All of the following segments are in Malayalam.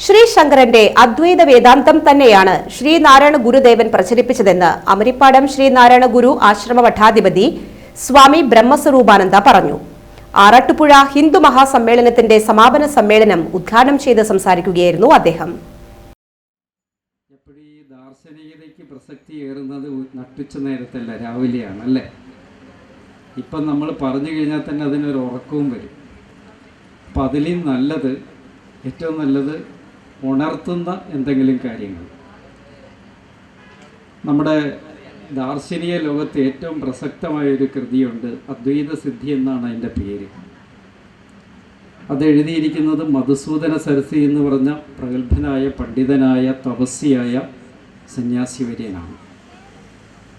ശ്രീ ശങ്കരന്റെ അദ്വൈത വേദാന്തം തന്നെയാണ് ശ്രീനാരായണ ഗുരുദേവൻ പ്രചരിപ്പിച്ചതെന്ന് അമരിപ്പാടം ശ്രീനാരായണ ഗുരു ആശ്രമ മഠാധിപതി സ്വാമി ബ്രഹ്മസ്വരൂപാനന്ദ പറഞ്ഞു. ആറാട്ടുപുഴ ഹിന്ദു മഹാസമ്മേളനത്തിന്റെ സമാപന സമ്മേളനം ഉദ്ഘാടനം ചെയ്ത് സംസാരിക്കുകയായിരുന്നു അദ്ദേഹം. ദാർശനികതയ്ക്ക് പ്രസക്തി ഏറുന്നത് നട്ടുച്ച നേരത്തല്ല രാവിലെയാണ് അല്ലേ? ഇപ്പം നമ്മൾ പറഞ്ഞു കഴിഞ്ഞാൽ തന്നെ അതിനൊരു ഉറക്കവും വരും. അപ്പം അതിലും നല്ലത് ഏറ്റവും നല്ലത് ഉണർത്തുന്ന എന്തെങ്കിലും കാര്യങ്ങൾ. നമ്മുടെ ദാർശനിക ലോകത്ത് ഏറ്റവും പ്രസക്തമായ ഒരു കൃതിയുണ്ട് അദ്വൈത സിദ്ധി എന്നാണ് അതിന്റെ പേര്. അത് എഴുതിയിരിക്കുന്നത് മധുസൂദന സരസി എന്ന് പറഞ്ഞ പ്രഗത്ഭനായ പണ്ഡിതനായ തപസ്വിയായ സന്യാസി വര്യനാണ്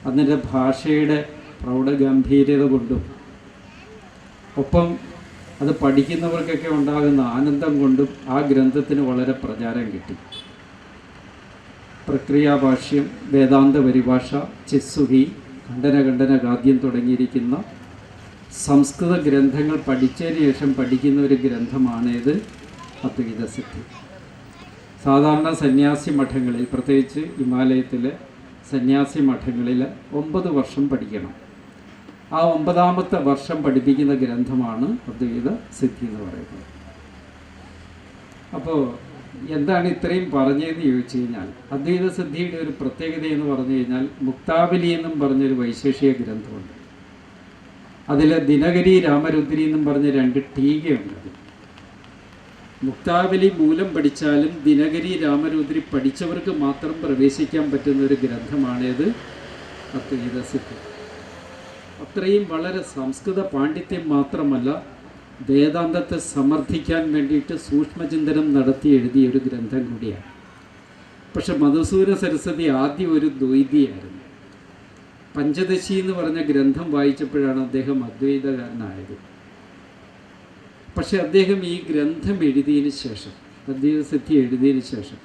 അതിന്റെ ഭാഷയുടെ പ്രൗഢഗംഭീര്യത കൊണ്ടും ഒപ്പം അത് പഠിക്കുന്നവർക്കൊക്കെ ഉണ്ടാകുന്ന ആനന്ദം കൊണ്ടും ആ ഗ്രന്ഥത്തിന് വളരെ പ്രചാരം കിട്ടി. പ്രക്രിയാഭാഷ്യം വേദാന്ത പരിഭാഷ ചെസ്സുഹി ഖണ്ഡന ഖണ്ഡന ഗാദ്യം തുടങ്ങിയിരിക്കുന്ന സംസ്കൃത ഗ്രന്ഥങ്ങൾ പഠിച്ചതിന് ശേഷം പഠിക്കുന്ന ഒരു ഗ്രന്ഥമാണേത് അദ്വൈത സിദ്ധി. സാധാരണ സന്യാസി മഠങ്ങളിൽ പ്രത്യേകിച്ച് ഹിമാലയത്തിലെ സന്യാസി മഠങ്ങളിൽ ഒമ്പത് വർഷം പഠിക്കണം. ആ ഒമ്പതാമത്തെ വർഷം പഠിപ്പിക്കുന്ന ഗ്രന്ഥമാണ് അദ്വൈത സിദ്ധി എന്ന് പറയുന്നത്. അപ്പോൾ എന്താണ് ഇത്രയും പറഞ്ഞതെന്ന് ചോദിച്ചു കഴിഞ്ഞാൽ അദ്വൈത സിദ്ധിയുടെ ഒരു പ്രത്യേകത എന്ന് പറഞ്ഞു കഴിഞ്ഞാൽ മുക്താബലി എന്നും പറഞ്ഞൊരു വൈശേഷിക ഗ്രന്ഥമുണ്ട്. അതിൽ ദിനകരി രാമരുദ്രി എന്നും പറഞ്ഞ രണ്ട് ടീകയുണ്ട്. മുക്താവലി മൂലം പഠിച്ചാലും ദിനകരി രാമരുദ്രി പഠിച്ചവർക്ക് മാത്രം പ്രവേശിക്കാൻ പറ്റുന്ന ഒരു ഗ്രന്ഥമാണേത് അദ്വൈത സിദ്ധി. അത്രയും വളരെ സംസ്കൃത പാണ്ഡിത്യം മാത്രമല്ല വേദാന്തത്തെ സമർത്ഥിക്കാൻ വേണ്ടിയിട്ട് സൂക്ഷ്മചിന്തനം നടത്തി എഴുതിയ ഒരു ഗ്രന്ഥം കൂടിയാണ്. പക്ഷെ മധുസൂര സരസ്വതി ആദ്യം ഒരു ദ്വൈതിയായിരുന്നു. പഞ്ചദശി എന്ന് പറഞ്ഞ ഗ്രന്ഥം വായിച്ചപ്പോഴാണ് അദ്ദേഹം അദ്വൈതകാരനായത്. പക്ഷെ അദ്ദേഹം ഈ ഗ്രന്ഥം എഴുതിയതിന് ശേഷം അദ്വൈതസിദ്ധി എഴുതിയതിന് ശേഷം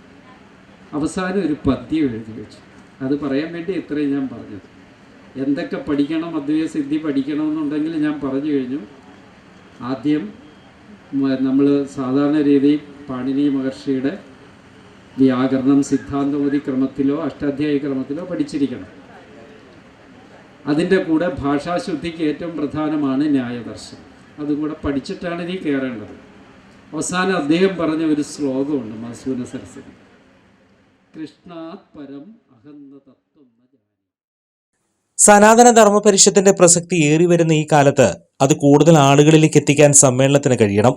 അവസാനം ഒരു പദ്യം എഴുതി വെച്ചു. അത് പറയാൻ വേണ്ടി ഇത്രയും ഞാൻ പറഞ്ഞത്. എന്തൊക്കെ പഠിക്കണം അദ്വൈത സിദ്ധി പഠിക്കണമെന്നുണ്ടെങ്കിൽ ഞാൻ പറഞ്ഞു കഴിഞ്ഞു. ആദ്യം നമ്മൾ സാധാരണ രീതിയിൽ പാണിനി മഹർഷിയുടെ വ്യാകരണം സിദ്ധാന്തമതി ക്രമത്തിലോ അഷ്ടാധ്യായ ക്രമത്തിലോ പഠിച്ചിരിക്കണം. അതിന്റെ കൂടെ ഭാഷാശുദ്ധിക്ക് ഏറ്റവും പ്രധാനമാണ് ന്യായദർശനം. അതും കൂടെ പഠിച്ചിട്ടാണ് ഇനി കയറേണ്ടത്. അവസാനം അദ്ദേഹം പറഞ്ഞ ഒരു ശ്ലോകമുണ്ട് മസൂന സരസ്വതി. കൃഷ്ണാത് പരം അഹന്ത തത്വം ന ജാനാമി." സനാതന ധർമ്മ പരിഷത്തിന്റെ പ്രസക്തി ഏറി വരുന്ന ഈ കാലത്ത് അത് കൂടുതൽ ആളുകളിലേക്ക് എത്തിക്കാൻ സമ്മേളനത്തിന് കഴിയണം.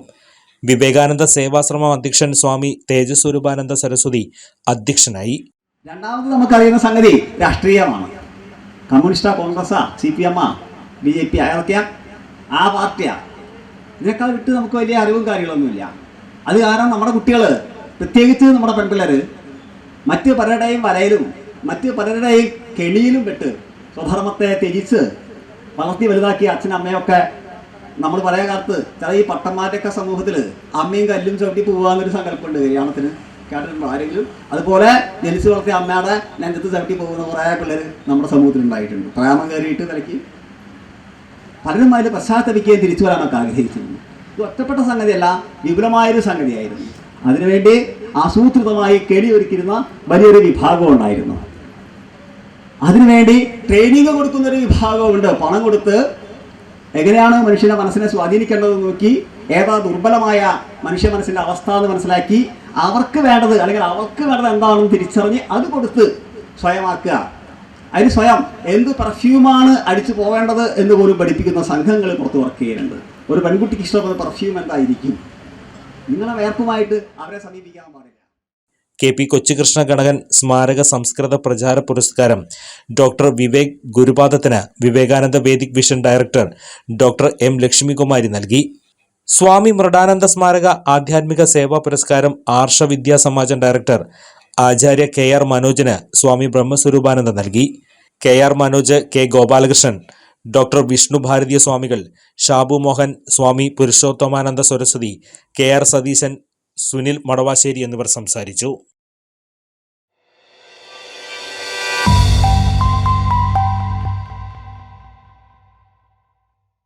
വിവേകാനന്ദ സേവാശ്രമം അധ്യക്ഷൻ സ്വാമി തേജസ്വരൂപാനന്ദ സരസ്വതി അധ്യക്ഷനായി. രണ്ടാമത് നമുക്കറിയുന്ന സംഗതി രാഷ്ട്രീയമാണ്. കമ്മ്യൂണിസ്റ്റാ കോൺഗ്രസ്സാ സി പി ആ ബി ജെ പി അയാളൊക്കെയാ ആ പാർട്ടിയാ. ഇതിനേക്കാൾ വിട്ട് നമുക്ക് വലിയ അറിവും കാര്യങ്ങളൊന്നുമില്ല. അത് കാരണം നമ്മുടെ കുട്ടികൾ പ്രത്യേകിച്ച് നമ്മുടെ പെൺപിള്ളേർ മറ്റ് പലരുടെയും വലയിലും മറ്റ് പലരുടെയും കെണിയിലും പെട്ട് സ്വധർമ്മത്തെ ത്യജിച്ച് വളർത്തി വലുതാക്കിയ അച്ഛനും അമ്മയൊക്കെ നമ്മൾ പഴയ കാലത്ത് ചില ഈ പട്ടന്മാരുടെയൊക്കെ സമൂഹത്തിൽ അമ്മയും കല്ലും ചവിട്ടി പോകാന്നൊരു സങ്കല്പമുണ്ട് കല്യാണത്തിന്. കേട്ടിട്ടുണ്ടോ? ആരെങ്കിലും? അതുപോലെ ജനിച്ചു വളർത്തിയ അമ്മയുടെ നെഞ്ചത്ത് ചവിട്ടി പോകുന്ന കുറേ പിള്ളേർ നമ്മുടെ സമൂഹത്തിൽ ഉണ്ടായിട്ടുണ്ട്. പ്രേമം കയറിയിട്ട് നിലയ്ക്ക് പലരും അതിൽ പശ്ചാത്തപിക്കുകയും തിരിച്ചു വരാനൊക്കെ ആഗ്രഹിച്ചിരുന്നു. ഇത് ഒറ്റപ്പെട്ട സംഗതിയല്ല വിപുലമായൊരു സംഗതിയായിരുന്നു. അതിനുവേണ്ടി ആസൂത്രിതമായി കെണിയൊരുക്കിയിരുന്ന വലിയൊരു വിഭാഗം ഉണ്ടായിരുന്നു. അതിനുവേണ്ടി ട്രെയിനിങ് കൊടുക്കുന്ന ഒരു വിഭാഗമുണ്ട് പണം കൊടുത്ത് എങ്ങനെയാണ് മനുഷ്യന്റെ മനസ്സിനെ സ്വാധീനിക്കേണ്ടത് നോക്കി ഏതാ ദുർബലമായ മനുഷ്യ മനസ്സിന്റെ അവസ്ഥ എന്ന് മനസ്സിലാക്കി അവർക്ക് വേണ്ടത് അല്ലെങ്കിൽ അവർക്ക് വേണ്ടത് എന്താണെന്ന് തിരിച്ചറിഞ്ഞ് അത് കൊടുത്ത് സ്വയമാക്കുക. അതിന് സ്വയം എന്ത് പെർഫ്യൂമാണ് അടിച്ചു പോകേണ്ടത് എന്ന് പോലും പഠിപ്പിക്കുന്ന സംഘങ്ങൾ പുറത്ത് വർക്ക് ചെയ്യുന്നുണ്ട്. ഒരു പെൺകുട്ടിക്ക് ഇഷ്ടപ്പെടുന്ന പെർഫ്യൂം എന്തായിരിക്കും? നിങ്ങളെ വേർപ്പുമായിട്ട് അവരെ സമീപിക്കാൻ പാടില്ല. കെ പി കൊച്ചുകൃഷ്ണ ഗണകൻ സ്മാരക സംസ്കൃത പ്രചാര പുരസ്കാരം. Doctor Vivek ഗുരുപാദത്തിന് Vivekananda Vedic Vision director doctor M Lakshmikumari നൽകി. സ്വാമി മൃഡാനന്ദ സ്മാരക ആധ്യാത്മിക സേവാ പുരസ്കാരം Arsha Vidya Samajam director Acharya K R മനോജിന് Swami Brahmaswaroopananda നൽകി. K R Manoj K Gopalakrishnan doctor Vishnu Bharatiya Swamikal Shabu Mohan Swami Purushothamananda Saraswati K R Satheesan Sunil Madavassery എന്നിവർ സംസാരിച്ചു